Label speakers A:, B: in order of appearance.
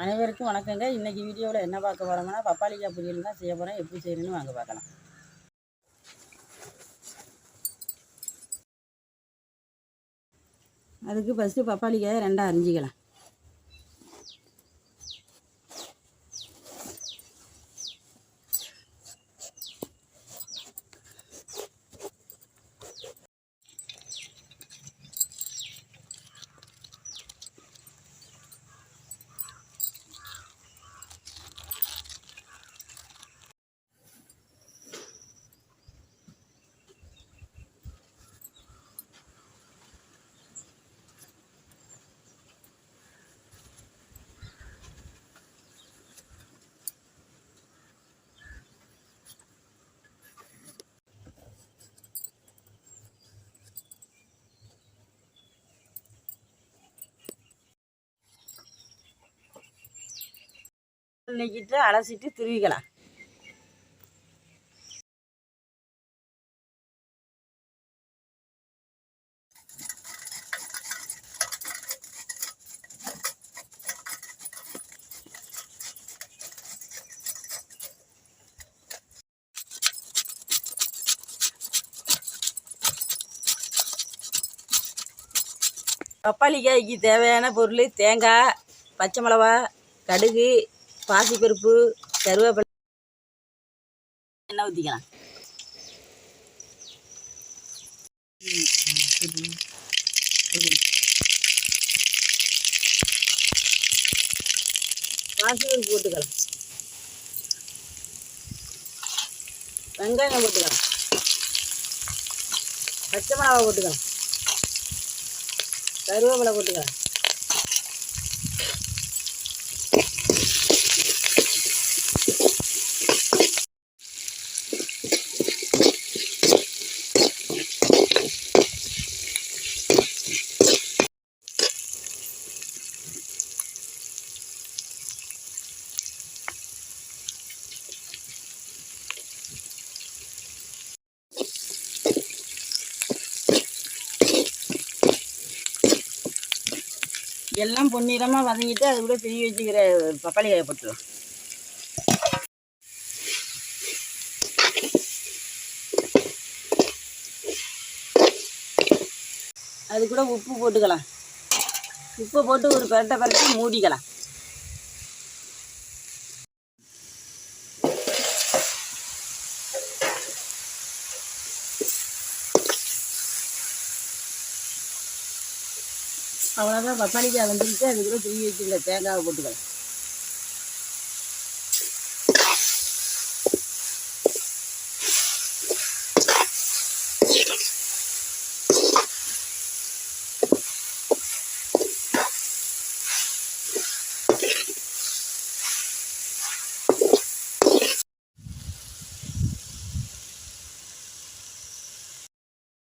A: அனைவருக்கும் வணக்கங்க. இன்றைக்கி வீடியோவில் என்ன பார்க்க போகிறோம்னா பப்பாளிக்காய் பொரியல் தான் செய்ய போகிறேன் எப்படி செய்யணும்னு வாங்க பார்க்கலாம். அதுக்கு ஃபஸ்ட்டு பப்பாளிக்காயை ரெண்டாக அரிஞ்சிக்கலாம். நீக்கிட்டு அலசிட்டு துருவிக்கலாம். பப்பாளிக்காய்க்கு தேவையான பொருள் தேங்காய் பச்சை மிளவா கடுகு பாசிப்பருப்பு கருவேப்பிலை. எண்ணெய் ஊற்றிக்கலாம் பாசிப்பருப்பு போட்டுக்கலாம். வெங்காயம் போட்டுக்கலாம். பச்சை மிளகா போட்டுக்கலாம். கருவேப்பிலை போட்டுக்கலாம். எல்லாம் பொன்னிறமாக வதங்கிட்டு அது கூட பெரிய வச்சுக்கிற பப்பாளி காயை போட்டுடலாம் அது கூட உப்பு போட்டுக்கலாம். உப்பை போட்டு ஒரு பரட்டை பரட்டி மூடிக்கலாம். அவ்வளோதான் பப்பாளிக்காய் வந்துருச்சு அது கூட தூவி தேங்காவை போட்டுக்கலாம்